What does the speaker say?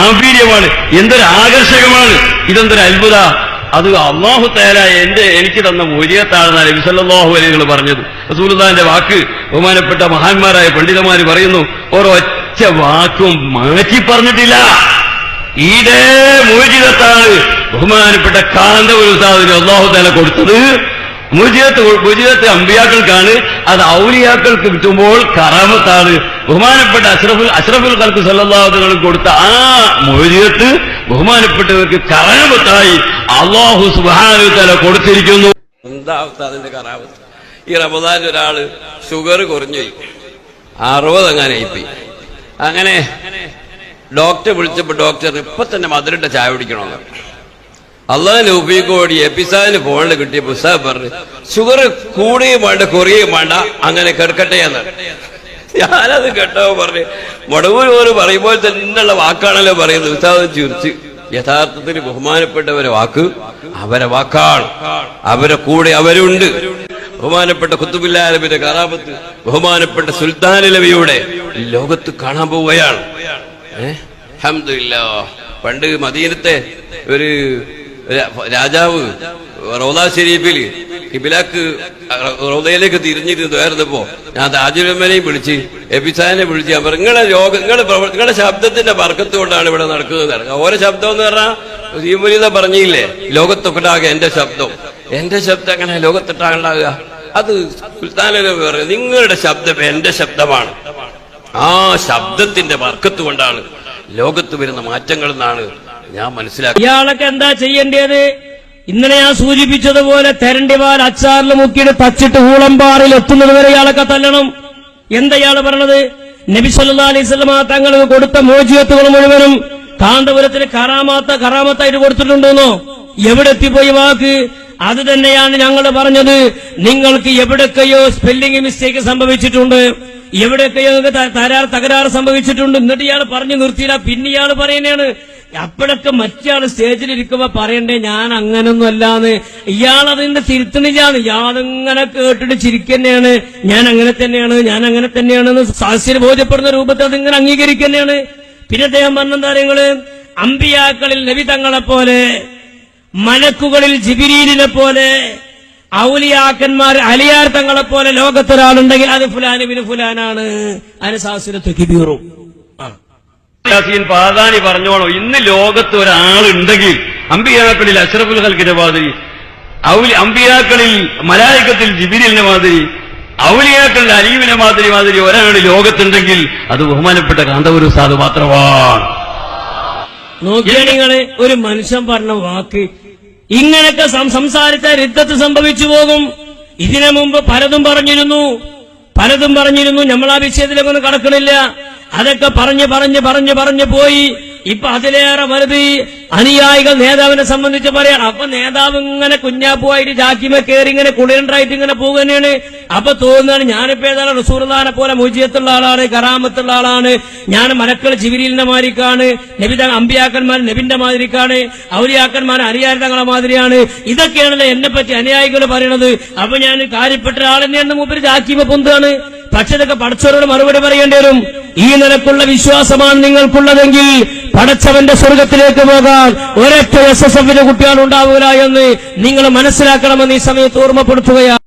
ഗാംഭീര്യമാണ്. എന്തൊരു ആകർഷകമാണ്. ഇതെന്തൊരു അത്ഭുത. അത് അള്ളാഹു തേല എന്റെ എനിക്ക് തന്ന മൂല്യത്താണെന്നാണ് നബിസല്ലാഹു അലൈകൾ പറഞ്ഞത്. റസൂലുദാന്റെ വാക്ക് ബഹുമാനപ്പെട്ട മഹാന്മാരായ പണ്ഡിതന്മാർ പറയുന്നു ഓരോ ഒരൊറ്റ വാക്കും മാറ്റി പറഞ്ഞിട്ടില്ല ഇതേ മൂജിതത്താണ് ബഹുമാനപ്പെട്ട കാന്തപുര ഉസ്താദിന് അള്ളാഹു തേല കൊടുത്തത്. മുജിതത്ത് മുജിയത്ത് അമ്പിയാക്കൾക്കാണ് അത് ഔലിയാക്കൾക്ക് കിട്ടുമ്പോൾ കറാമത്താണ്. ബഹുമാനപ്പെട്ട അഷ്റഫുൽ അഷ്റഫുൽ കൽക്ക് സല്ലാഹുകൾ കൊടുത്ത ആ മുജിയത്ത് ബഹുമാനപ്പെട്ടവർക്ക് കറാമത്തായി അള്ളാഹു സുബാനു തല കൊടുത്തിരിക്കുന്നു. എന്താ അതിന്റെ കറാമത്ത്? ഈ റമദാൻ ഒരാൾ ഷുഗർ കുറഞ്ഞു അറുപത് അങ്ങനെ ആയിപ്പോയി. അങ്ങനെ ഡോക്ടറെ വിളിച്ചപ്പോ ഡോക്ടർ ഇപ്പൊ തന്നെ മധുരട്ട ചായ കുടിക്കണമെന്ന് അള്ളാഹിന് ഉപയോഗിക്കോടി എപ്പിസാദിന് ഫോണിൽ കിട്ടിയ പുസ്തകം പറഞ്ഞു ഷുഗർ കൂടുകയും വേണ്ട കുറയുകയും വേണ്ട അങ്ങനെ കിടക്കട്ടെ എന്ന്. ഞാനത് കേട്ടോ പറഞ്ഞു മടവൂർ പോലും പറയുമ്പോൾ തന്നെയുള്ള വാക്കാണല്ലോ പറയുന്നത്. ഉസ്താദ് ചിരിച്ച് യഥാർത്ഥത്തിൽ ബഹുമാനപ്പെട്ടവരെ വാക്ക് അവരെ വാക്കാണ് അവരെ കൂടെ അവരുണ്ട്. ബഹുമാനപ്പെട്ട കുത്തുബില്ലാലബിന്റെ കറാപത്ത് ബഹുമാനപ്പെട്ട സുൽത്താൻ ലവിയുടെ ലോകത്ത് കാണാൻ പോവുകയാണ്. ഏഹ് പണ്ട് മദീനത്തെ ഒരു രാജാവ് റോദാ ഷെരീഫിൽ കിബിലാക്ക് റോദയിലേക്ക് തിരിഞ്ഞിരുന്നായിരുന്നപ്പോ ഞാൻ താജുലമ്മനെയും വിളിച്ച് എബിസാനെ വിളിച്ച് അവർ നിങ്ങളെ യോഗ നിങ്ങളെ നിങ്ങളുടെ ശബ്ദത്തിന്റെ വർക്കത്ത് കൊണ്ടാണ് ഇവിടെ നടക്കുന്നത്. ഓരോ ശബ്ദം എന്ന് പറഞ്ഞാൽ സീമുലിത പറഞ്ഞില്ലേ? ലോകത്തൊക്കെ എന്റെ ശബ്ദം. എന്റെ ശബ്ദം എങ്ങനെ ലോകത്തൊട്ടാകുണ്ടാകുക അത് സുൽത്താനല്ലേ പറയുക നിങ്ങളുടെ ശബ്ദം എന്റെ ശബ്ദമാണ്. ആ ശബ്ദത്തിന്റെ വർക്കത്ത് കൊണ്ടാണ് ലോകത്ത് വരുന്ന മാറ്റങ്ങൾ എന്നാണ് ഞാൻ മനസ്സിലാക്കി ഇയാളൊക്കെ എന്താ ചെയ്യേണ്ടത്? ഇന്നലെ ഞാൻ സൂചിപ്പിച്ചതുപോലെ തെരണ്ടിവാൽ അച്ചാറിൽ മുക്കിയിട്ട് തച്ചിട്ട് ഊളമ്പാറിൽ എത്തുന്നത് വരെ ഇയാളൊക്കെ തല്ലണം. എന്താ ഇയാൾ പറഞ്ഞത്? നബി സ്വലമ തങ്ങൾക്ക് കൊടുത്ത മോചിയത്തുകൾ മുഴുവനും കാന്തപുരത്തിന് കറാമാത്ത കറാമത്തായിട്ട് കൊടുത്തിട്ടുണ്ടെന്നോ? എവിടെ എത്തിപ്പോയി വാക്ക്? അത് തന്നെയാണ് ഞങ്ങൾ പറഞ്ഞത്. നിങ്ങൾക്ക് എവിടൊക്കെയോ സ്പെല്ലിംഗ് മിസ്റ്റേക്ക് സംഭവിച്ചിട്ടുണ്ട്. എവിടെയൊക്കെയോ നിങ്ങൾക്ക് തകരാറ് സംഭവിച്ചിട്ടുണ്ട്. എന്നിട്ട് ഇയാൾ പറഞ്ഞു നിർത്തിയില്ല. പിന്നെ ഇയാൾ പറയുന്നതാണ് അപ്പോഴൊക്കെ സ്റ്റേജിൽ ഇരിക്കുമ്പോ പറയണ്ടേ ഞാൻ അങ്ങനൊന്നും അല്ലാന്ന് ഇയാൾ തിരുത്തണില്ലാന്ന് ഇയാളിങ്ങനെ കേട്ടിട്ട് ചിരിക്കന്നെയാണ്. ഞാൻ അങ്ങനെ തന്നെയാണ്. ഞാൻ അങ്ങനെ തന്നെയാണെന്ന് സാഹസ്യം ബോധ്യപ്പെടുന്ന രൂപത്തിൽ അതിങ്ങനെ അംഗീകരിക്കുന്നതാണ് പിന്നെ അദ്ദേഹം പറഞ്ഞെന്താ നിങ്ങൾ അമ്പിയാക്കളിൽ ലവിതങ്ങളെ തങ്ങളെ പോലെ മലക്കുകളിൽ ജിബിരീലിനെ പോലെ ഔലിയാക്കന്മാർ അലിയാർ തങ്ങളെ പോലെ ലോകത്തൊരാളുണ്ടെങ്കിൽ അത് ഫുലാനുവിന് ഫുലാനാണ്. അതിന് സാഹസ്യത്വ കിബീറും യാസീൻ പാതാനി പറഞ്ഞോളൂ ഇന്ന് ലോകത്ത് ഒരാളുണ്ടെങ്കിൽ അമ്പിയാക്കളിൽ അഷ്റഫുൽ ഹൽക്കിന്റെ മാതിരി ഔലി അമ്പിയാക്കളിൽ മലായിക്കത്തിൽ ജിബിരിലിന്റെ മാതിരി ഔലിയാക്കളിൽ അലീവിന്റെ മാതിരി മാതിരി ഒരാൾ ലോകത്തുണ്ടെങ്കിൽ അത് ബഹുമാനപ്പെട്ട കാന്തപുര സാധു മാത്രമാണ്. നോക്കിയാ നിങ്ങൾ ഒരു മനുഷ്യൻ പറഞ്ഞ വാക്ക് ഇങ്ങനൊക്കെ സം- സംസാരിച്ച യുദ്ധത്ത് സംഭവിച്ചു പോകും. ഇതിനു മുമ്പ് പലതും പറഞ്ഞിരുന്നു. പലതും പറഞ്ഞിരുന്നു. നമ്മൾ ആ വിഷയത്തിലേക്കൊന്നും കടക്കണില്ല. അതൊക്കെ പറഞ്ഞ് പറഞ്ഞ് പറഞ്ഞ് പറഞ്ഞ് പോയി. ഇപ്പൊ അതിലേറെ വലുത് അനുയായികൾ നേതാവിനെ സംബന്ധിച്ച് പറയാണ്. അപ്പൊ നേതാവ് ഇങ്ങനെ കുഞ്ഞാപ്പുവായിട്ട് ചാക്കിമ കയറി ഇങ്ങനെ കുളിരണ്ടായിട്ട് ഇങ്ങനെ പോകുന്നതാണ് അപ്പൊ തോന്നുകയാണ് ഞാനിപ്പോ ഏതാണ് റസൂർദാനെ പോലെ മുജിയത്തുള്ള ആളാണ് കറാമത്തുള്ള ആളാണ്. ഞാൻ മലക്കൾ ജിബിരിലിന്റെ മാതിരിക്കാണ് നബിത അമ്പിയാക്കന്മാർ നബിന്റെ മാതിരിക്കാണ്. ഔലിയാക്കന്മാർ അനുയാരിതങ്ങളെ മാതിരിയാണ്. ഇതൊക്കെയാണല്ലോ എന്നെ പറ്റി അനുയായികൾ പറയണത്. അപ്പൊ ഞാൻ കാര്യപ്പെട്ട ആൾ തന്നെയാണ് മൂപ്പര് ചാക്കിമ പൊന്താണ് പക്ഷെ ഇതൊക്കെ പഠിച്ചവരോട് മറുപടി പറയേണ്ടി വരും. ഈ നിലക്കുള്ള വിശ്വാസമാണ് നിങ്ങൾക്കുള്ളതെങ്കിൽ പടച്ചവന്റെ സ്വർഗത്തിലേക്ക് പോകാൻ ഒരൊറ്റ എസ് എസ് എഫിന്റെ കുട്ടികൾ ഉണ്ടാവുക എന്ന് നിങ്ങൾ മനസ്സിലാക്കണമെന്ന് ഈ സമയത്ത് ഓർമ്മപ്പെടുത്തുകയാണ്.